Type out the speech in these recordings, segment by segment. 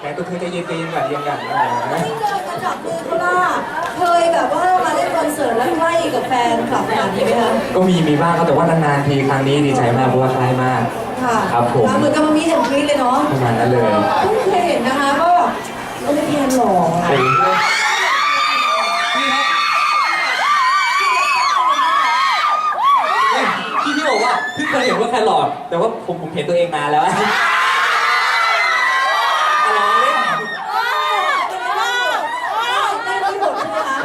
ไหนตัวเธอใจเย็นใจเย็นก่อนเย็นก่อนนะไม่เคยมาจับมือเขาล่ะเคยแบบว่ามาเล่นคอนเสิร์ตแล้วใกล้กับแฟนคลับขนาดนี้ไหมคะก็มีมีบ้างครับแต่ว่านานๆทีครั้งนี้ดีใจมากเพราะว่าใกล้มาก ค่ะครับผม เหมือนกับมามีแห่งคริสเลยเนาะประมาณนั้นเลยเพิ่งเคยเห็นนะคะก็แบบโอ้ยแทนหล่ออะเป็นพี่ที่บอกว่าเพิ่งเคยเห็นว่าแครอทแต่ว่าผมผมเห็นตัวเองนานแล้วอะอะไรเล่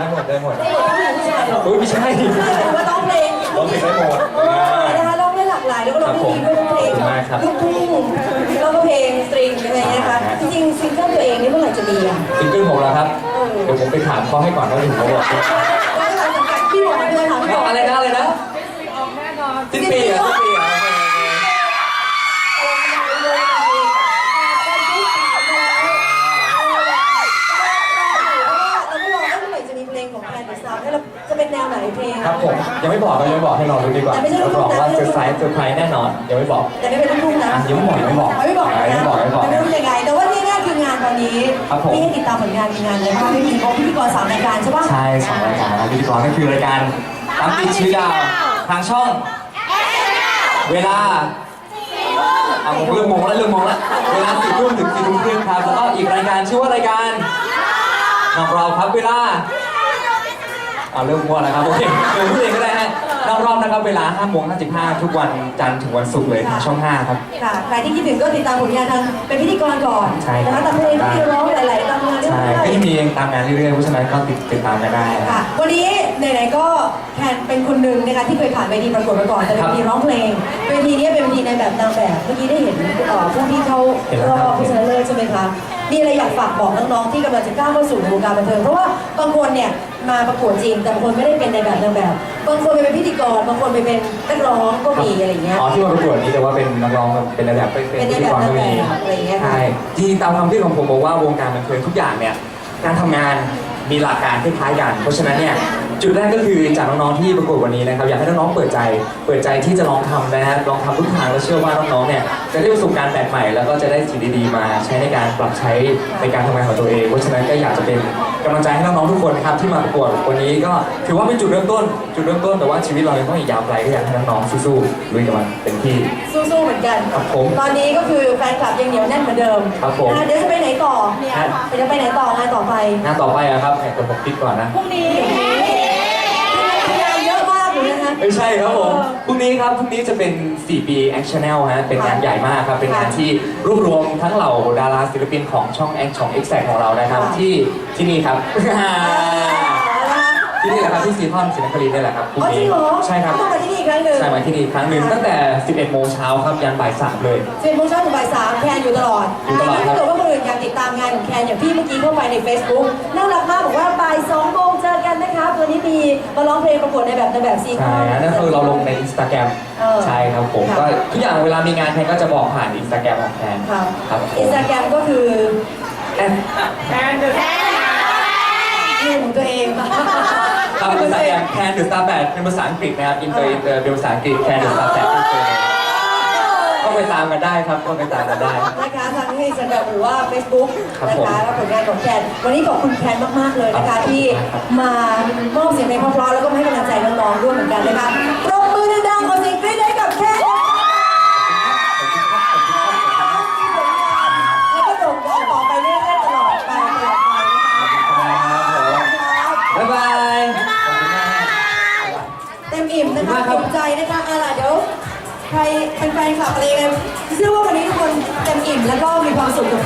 น ได้หมดใช่ไหมคะได้หมดได้หมดได้หมดผู้หญิงผู้ชายหรอโอ้ยไม่ใช่ไม่ใช่ว่าร้องเพลงร้องเพลงได้หมดเออนะคะร้องได้หลากหลายแล้วก็ร้องได้ดีด้วยทั้งเพลงขอบคุณมากครับลูกทุ่งแล้วก็เพลงสตริงอะไรอย่างเงี้ยนะคะจริงๆซิงเกิลตัวเองนี่เมื่อไหร่จะมีอะซิงเกิลผมแล้วครับเดี๋ยวผมไปถามเขาให้ก่อนว่าถึงเขาบอกแล้วหลังจากนั้นพี่บอกมาเลยถามพี่บบออกกอะไรนะอะไรนะสิ้นปีอะ ครับผมยังไม่บอกก็ยังไม่บอกให้รอดูดีกว่าแต่ไม่ใช่เราลูกบอกทุ่งนะว่าเซอร์ไพรส์เซอร์ไพรส์แน่นอนยังไม่บอกแต่ไม่เป็นลูกทุ่งนะอะยังไม่บอกยังไม่บอกไม่บอกอะยังไม่บอกยังไม่บอก ไม่รู้ยังไง แต่ว่าที่แน่คืองานตอนนี้ครับผม ที่ให้ติดตามผลงานมีงานอะไรบ้างไม่มีเพราะพิธีกรสามรายการใช่ปะใช่สองรายการนะพิธีกรก็คือรายการตามติดชื่อดาวทางช่อง เวลาเอาผมเริ่มมองแล้วเริ่มมองแล้วเวลาสี่ทุ่มถึงสี่ทุ่มครึ่งครับแล้วก็อีกรายการชื่อว่ารายการนอกรอบครับเวลา เอาเริ่มมั่วแล้วครับโอเคเดี๋ยวพูดเองก็ได้ฮะนอกรอบนะครับเวลา5โมง55 ทุกวันจันทร์ถึงวันศุกร์เลยทางช่อง 5 ครับ ค่ะใครที่คิดถึงก็ติดตามผลงานทางเป็นพิธีกรก่อนใช่ครันะบคะแต่เพลงที่ร้องหลายๆตามงานเรื่ใช่อยก็ยังมีเองตามงานเรื่อยๆเพราะฉะนั้นก็ติดติดตามกันได้ๆนะ ค่ะ วันนี้ไหนๆก็แทนเป็นคนหนึ่งนะคะที่เคยผ่านเวทีประกวดมาก่อนแต่เป็นครับเวทีร้องเพลงเวทีนี้เป็นเวทีในแบบนางแบบเมื่อกี้ได้เห็นเอ่อผู้ที่เขาเห็นแล้รวครัอบ บผู้ชนะเลิศใช่ไหมคะ มีอะไรอยากฝากบอกน้องๆที่กำลังจะก้าวเข้าสู่วงการบันเทิงเพราะว่าบางคนเนี่ยมาประกวดจริงแต่บางคนไม่ได้เป็นในแบบนางแบบบางคนไปเป็นพิธีกรบางคนไปเป็นนักร้องก็มีอะไรอย่างเงี้ย อ๋อที่มาประกวดนี้แต่ว่าเป็นนักร้องเป็นระดับเป็นเป็นพิธีกรก็มีในแบบอะไรอย่างเงี้ยค่ะ ใช่จริงๆตามความคิดของผมบอกว่าวงการบันเทิงทุกอย่างเนี่ยการทำงานมีหลักการคล้ายๆกันเพราะฉะนั้นเนี่ย จุดแรกก็คือจากน้องๆที่ประกวดวันนี้นะครับอยากให้น้องๆเปิดใจ เปิดใจที่จะลองทำนะฮะลองทำทุกทางแล้วเชื่อว่าน้องๆเนี่ยจะได้ประสบการณ์แปลกใหม่แล้วก็จะได้สิ่งดีๆมาใช้ในการปรับใช้ในการทำงานของตัวเอง เพราะฉะนั้นก็อยากจะเป็นกำลังใจให้น้องๆทุกคนนะครับที่มาประกวดวันนี้ก็ถือว่าเป็นจุดเริ่มต้น จุดเริ่มต้นแต่ว่าชีวิตเรายังต้องอีกยาวไกลก็อยากให้น้องๆสู้ๆลุยกับมันเต็มที่ สู้ๆเหมือนกัน ครับผมตอนนี้ก็คือแฟนคลับยังเหนียวแน่นเหมือนเดิมครับผม นะคะเดี๋ยวจะไปไหนต่อเนี่ยครับเดี๋ยวจะไปไหนต่องานต่อไปงานต่อไปอะครับแข่งกับผมคิดก่อนนะ พรุ่งนี้งานเยอะมากเลยนะคะ ไม่ใช่ครับผมพรุ่งนี้ครับพรุ่งนี้จะเป็น 4 ปี Action Channel ฮะเป็นงานใหญ่มากครับ เป็นงานที่รวบรวมทั้งเหล่าดาราศิลปินของช่องแอคของ X ของเรานะครับค่ะที่ที่นี่ครับที่นี่แหละครับที่ซีคอนศรีนครินทร์นี่แหละครับพรุ่งอ๋อจรินี้งเหรอใช่ครับต้องมาที่นี่อีกครั้งหนึ่งใช่มาที่นี่อีกครั้งหนึ่งตั้งแต่ 11 โมงเช้าครับยันบ่ายสามเลยสิบโมงเช้าถึงบ่ายสามแคนอยู่ตลอดอยู่ตลอดครับถ้าเกิดว่าคนอื่นอยากติดตามงานของแคนอย่างพี่เมื่อกี้เข้าไปใน Facebook น่ารักมากบอกว่า วันนี้มีมาร้องเพลงประกวดในแบบในแบบซีคใช่อนฮะนั่นคือเราลงในอินสตาแกรมเออใช่ครับผม ค่ะ ก็ทุกอย่างเวลามีงานแทนก็จะบอกผ่านอินสตาแกรมของแทนครับครับผมอินสตาแกรมก็คือแอนชื่อของตัวเองครับภาษาแอมแคนเดอะสตาร์แปดเป็นภาษาอังกฤษนะครับอินเตอร์อินเตอร์เป็นภาษาอังกฤษแคนเดอะสตาร์แปด ก็ไปตามกันได้ครับก็ไปตามกันได้ นะคะทางที่จะแบบหรือว่า Facebook ครับนะผมคะแล้วผลงานของแคนวันนี้ขอบคุณแคนมากๆเลยนะครัคะบ ที่มามอบเสียงเพลงเพราะๆแล้วก็มาให้กำลังใจน้องๆด้วยเหมือนกันนะคะปรบมือดังๆขอเสียงกรี๊ดให้กับแคนแล้วก็โด่งดังต่อไปเรื่อยๆตลอดไปตลอดไปนะคะ บ๊ายบายเต็มอิ่มนะคะขอบคุณมากครับ ภูมิใจนะคะเอาล่ะเดี๋ยว ใครเป็นแฟนคลับอะไรกันเชื่อว่าวันนี้ทุกคนเต็มอิ่มแล้วก็มีความสุขกับ